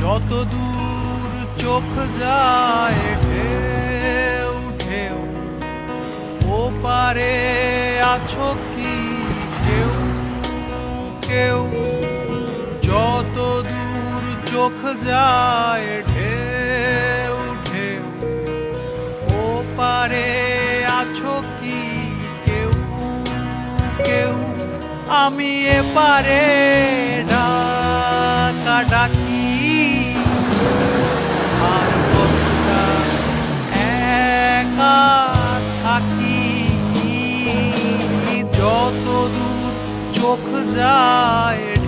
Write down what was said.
যত দূর চোখ যায় ঢেউ ঢেউ। ও পারে আছো কি কেউ? কেউ? যত দূর চোখ যায় ঢেউ ঢেউ। ও পারে আছো কি কেউ? কেউ? আমি এপারে ডাকা ডাকি যত দূর চোখ যায়